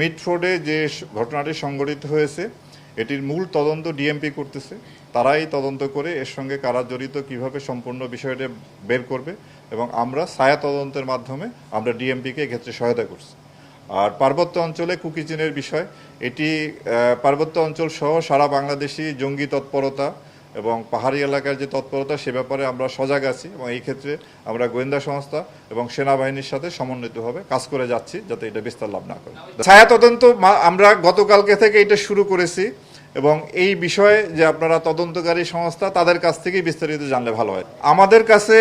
মিডফোর্ডে যে ঘটনাটি সংঘটিত হয়েছে, এটির মূল তদন্ত ডিএমপি করতেছে। তারাই তদন্ত করে এর সঙ্গে কারা জড়িত, কীভাবে সম্পূর্ণ বিষয়টা বের করবে এবং আমরা ছায়া তদন্তের মাধ্যমে আমরা ডিএমপিকে এক্ষেত্রে সহায়তা করছি। আর পার্বত্য অঞ্চলে কুকিচিনের বিষয়, এটি পার্বত্য অঞ্চল সহ সারা বাংলাদেশি জঙ্গি তৎপরতা এবং পাহাড়ি এলাকার যে তৎপরতা, সে ব্যাপারে আমরা সজাগ আছি এবং এই ক্ষেত্রে আমরা গোয়েন্দা সংস্থা এবং সেনাবাহিনীর সাথে সমন্বিতভাবে কাজ করে যাচ্ছি যাতে এটা বিস্তার লাভ না করে। ছায়া তদন্ত আমরা গতকালকে থেকে এটা শুরু করেছি এবং এই বিষয়ে যে আপনারা তদন্তকারী সংস্থা, তাদের কাছ থেকেই বিস্তারিত জানলে ভালো হয়। আমাদের কাছে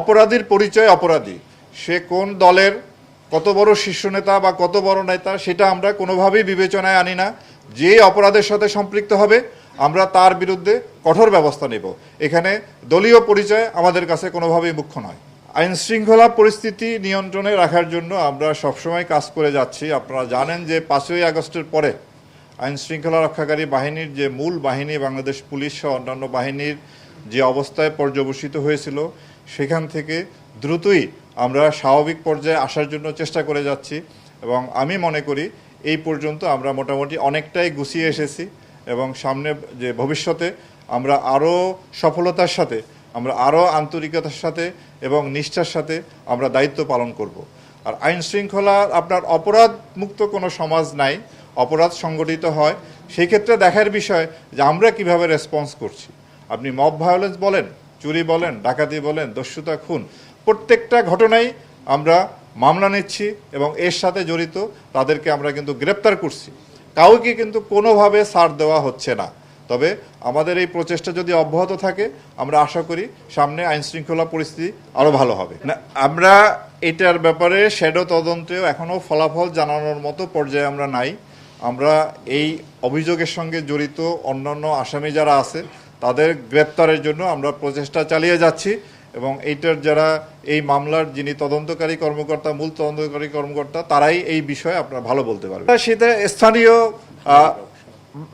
অপরাধীর পরিচয় অপরাধী। সে কোন দলের, কত বড় শীর্ষ নেতা বা কত বড় নেতা, সেটা আমরা কোনোভাবেই বিবেচনায় আনি না। যে অপরাধের সাথে সম্পৃক্ত হবে, আমরা তার বিরুদ্ধে কঠোর ব্যবস্থা নেব। এখানে দলীয় পরিচয় আমাদের কাছে কোনোভাবেই মুখ্য নয়। আইন শৃঙ্খলা পরিস্থিতি নিয়ন্ত্রণে রাখার জন্য আমরা সবসময় কাজ করে যাচ্ছি। আপনারা জানেন যে পাঁচই আগস্টের পরে আইন শৃঙ্খলা রক্ষাকারী বাহিনীর যে মূল বাহিনী, বাংলাদেশ পুলিশ সহ অন্যান্য বাহিনীর যে অবস্থায় পর্যবসিত হয়েছিল, সেখান থেকে দ্রুতই আমরা স্বাভাবিক পর্যায়ে আসার জন্য চেষ্টা করে যাচ্ছি। এবং আমি মনে করি এই পর্যন্ত আমরা মোটামুটি অনেকটাই গুছিয়ে এসেছি এবং সামনে যে ভবিষ্যতে আমরা আরও সফলতার সাথে, আমরা আরও আন্তরিকতার সাথে এবং নিষ্ঠার সাথে আমরা দায়িত্ব পালন করব। আর আইন শৃঙ্খলা আপনার অপরাধ মুক্ত কোনো সমাজ নাই, অপরাধ সংগঠিত হয় সেই ক্ষেত্রে দেখার বিষয় যে আমরা কীভাবে রেসপন্স করছি। আপনি মব ভায়োলেন্স বলেন, চুরি বলেন, ডাকাতি বলেন, দস্যুতা, খুন, প্রত্যেকটা ঘটনাই আমরা মামলা নিচ্ছি এবং এর সাথে জড়িত তাদেরকে আমরা কিন্তু গ্রেপ্তার করছি। কাউকে কিন্তু কোনোভাবে ছাড় দেওয়া হচ্ছে না। তবে আমাদের এই প্রচেষ্টা যদি অব্যাহত থাকে, আমরা আশা করি সামনে আইন শৃঙ্খলা পরিস্থিতি আরও ভালো হবে। না, আমরা এটার ব্যাপারে শ্যাডো তদন্তেও এখনও ফলাফল জানানোর মতো পর্যায়ে আমরা নাই। আমরা এই অভিযোগের সঙ্গে জড়িত অন্যান্য আসামি যারা আছে, তাদের গ্রেপ্তারের জন্য আমরা প্রচেষ্টা চালিয়ে যাচ্ছি। এবং এইটার যারা এই মামলার যিনি তদন্তকারী কর্মকর্তা, মূল তদন্তকারী কর্মকর্তা, তারাই এই বিষয়ে আপনারা ভালো বলতে পারবেন। সেটা স্থানীয়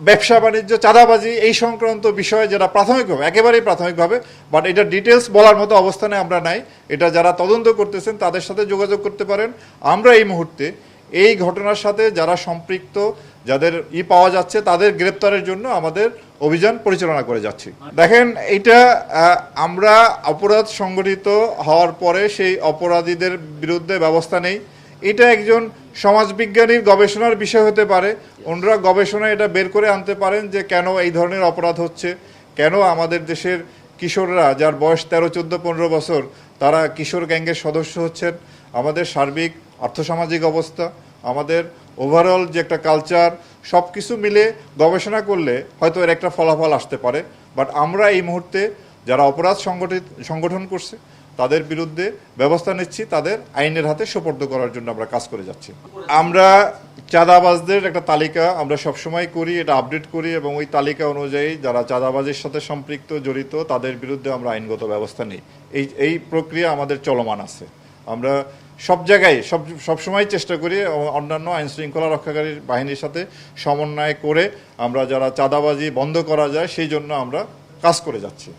ব্যবসা বাণিজ্য, চাঁদাবাজি এই সংক্রান্ত বিষয়ে যারা প্রাথমিকভাবে, একেবারেই প্রাথমিকভাবে বাট এটা ডিটেলস বলার মতো অবস্থানে আমরা নাই। এটা যারা তদন্ত করতেছেন, তাদের সাথে যোগাযোগ করতে পারেন। আমরা এই মুহূর্তে এই ঘটনার সাথে যারা সম্পৃক্ত যাদের ই পাওয়া যাচ্ছে, তাদের গ্রেপ্তারের জন্য আমাদের অভিযান পরিচালনা করে যাচ্ছি। দেখেন এটা আমরা অপরাধ সংগঠিত হওয়ার পরে সেই অপরাধীদের বিরুদ্ধে ব্যবস্থা নেই। এটা একজন সমাজবিজ্ঞানীর গবেষণার বিষয় হতে পারে। ওনারা গবেষণায় এটা বের করে আনতে পারেন যে কেন এই ধরনের অপরাধ হচ্ছে। কেন আমাদের দেশের কিশোররা, যার বয়স তেরো, চোদ্দ, পনেরো বছর, তারা কিশোর গ্যাংয়ের সদস্য হচ্ছেন। আমাদের সার্বিক আর্থসামাজিক অবস্থা। আমাদের ওভারঅল যে একটা কালচার সব কিছু মিলে গবেষণা করলে হয়তো এর একটা ফলাফল আসতে পারে। বাট আমরা এই মুহূর্তে যারা অপরাধ সংগঠিত, সংগঠন করছে, তাদের বিরুদ্ধে ব্যবস্থা নিচ্ছি, তাদের আইনের হাতে সোপর্দ করার জন্য আমরা কাজ করে যাচ্ছি। আমরা চাঁদাবাজদের একটা তালিকা আমরা সবসময় করি, এটা আপডেট করি এবং ওই তালিকা অনুযায়ী যারা চাঁদাবাজের সাথে সম্পৃক্ত, জড়িত, তাদের বিরুদ্ধে আমরা আইনগত ব্যবস্থা নিই। এই এই প্রক্রিয়া আমাদের চলমান আছে। আমরা সব জায়গায়, সব সবসময় চেষ্টা করি অন্যান্য আইন শৃঙ্খলা রক্ষাকারী বাহিনীর সাথে সমন্বয় করে আমরা যারা চাঁদাবাজি বন্ধ করা যায়, সেই জন্য আমরা কাজ করে যাচ্ছি।